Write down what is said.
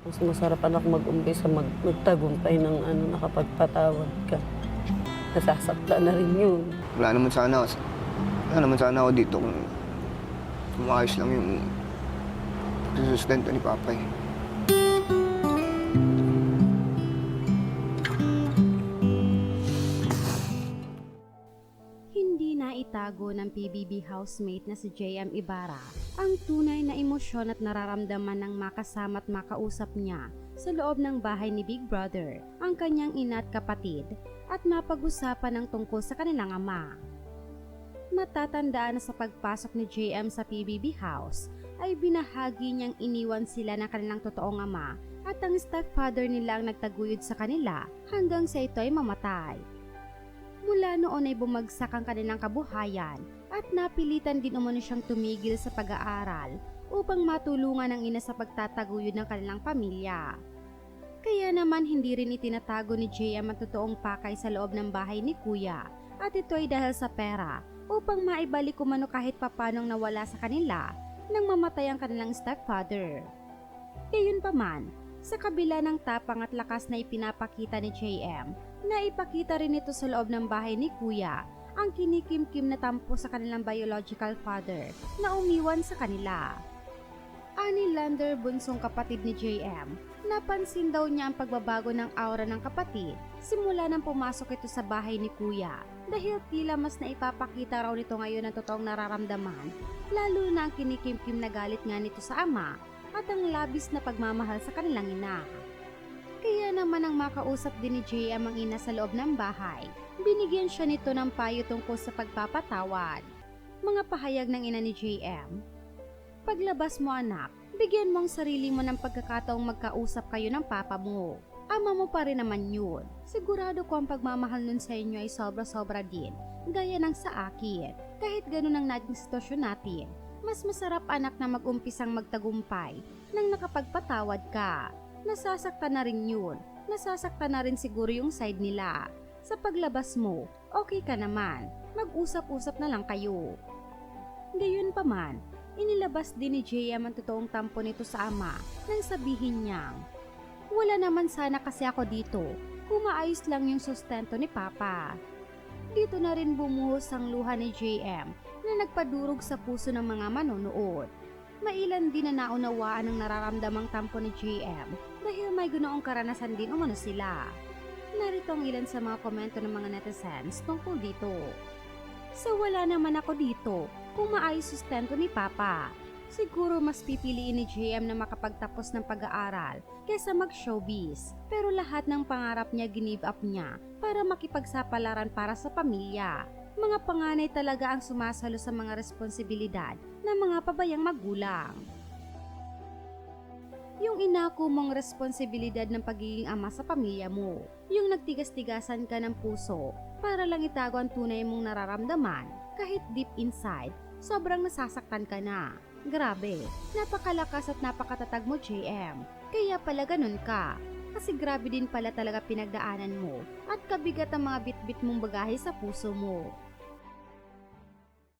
Mas masarap anak mag-umpisa mag magtagumpay ng ano, nakapagpatawad ka. Nasasaktan na rin yun. Wala naman sana, wala naman sana ako dito kung kumayos lang yung susustento ni Papa eh. Itago ng PBB housemate na si JM Ibarra ang tunay na emosyon at nararamdaman ng makasama at makausap niya sa loob ng bahay ni Big Brother, ang kanyang ina at kapatid at mapag-usapan ng tungkol sa kanilang ama. Matatandaan na sa pagpasok ni JM sa PBB house ay binahagi niyang iniwan sila ng kanilang totoong ama at ang stepfather nila ang nagtaguyod sa kanila hanggang sa ito ay mamatay. Mula noon ay bumagsak ang kanilang kabuhayan at napilitan din umano siyang tumigil sa pag-aaral upang matulungan ang ina sa pagtataguyod ng kanilang pamilya. Kaya naman hindi rin itinatago ni JM ang totoong pakay sa loob ng bahay ni Kuya at ito ay dahil sa pera upang maibalik umano kahit papanong nawala sa kanila nang mamatay ang kanilang stepfather. Gayunpaman, sa kabila ng tapang at lakas na ipinapakita ni JM, naipakita rin ito sa loob ng bahay ni Kuya ang kinikimkim na tampo sa kanilang biological father na umiwan sa kanila. Ani Lander, bunsong kapatid ni JM, napansin daw niya ang pagbabago ng aura ng kapatid simula nang pumasok ito sa bahay ni Kuya dahil tila mas naipapakita raw nito ngayon ang totoong nararamdaman lalo na ang kinikimkim na galit nga nito sa ama at ang labis na pagmamahal sa kanilang ina. Kaya naman ang makausap din ni JM ang ina sa loob ng bahay, binigyan siya nito ng payo tungkol sa pagpapatawad. Mga pahayag ng ina ni JM, Paglabas mo anak, bigyan mo ang sarili mo ng pagkakataong magkausap kayo ng papa mo. Ama mo pa rin naman yun. Sigurado ko ang pagmamahal nun sa inyo ay sobra-sobra din, gaya ng sa akin. Kahit ganun ang naging sitwasyon natin, mas masarap anak na mag-umpisang magtagumpay nang nakapagpatawad ka. Nasasaktan na rin yun. Nasasaktan na rin siguro yung side nila. Sa paglabas mo, okay ka naman. Mag-usap-usap na lang kayo. Gayon pa man, inilabas din ni JM ang totoong tampo nito sa ama nang sabihin niyang, Wala naman sana kasi ako dito, kumaayos lang yung sustento ni Papa. Dito na rin bumuhos ang luha ni JM na nagpadurog sa puso ng mga manonood. Mailan din na naunawaan ang nararamdamang tampo ni JM dahil may gunoong karanasan din umano sila. Narito ang ilan sa mga komento ng mga netizens tungkol dito. Sa wala naman ako dito, kung maayos sustento ni Papa. Siguro mas pipiliin ni JM na makapagtapos ng pag-aaral kaysa mag-showbiz. Pero lahat ng pangarap niya give up niya para makipagsapalaran para sa pamilya. Mga panganay talaga ang sumasalo sa mga responsibilidad ng mga pabayang magulang. Yung inako mong responsibilidad ng pagiging ama sa pamilya mo. Yung nagtigas-tigasan ka ng puso para lang itago ang tunay mong nararamdaman kahit deep inside, sobrang nasasaktan ka na. Grabe, napakalakas at napakatatag mo JM. Kaya pala ganun ka. Kasi grabe din pala talaga pinagdaanan mo at kabigat ang mga bitbit mong bagahe sa puso mo.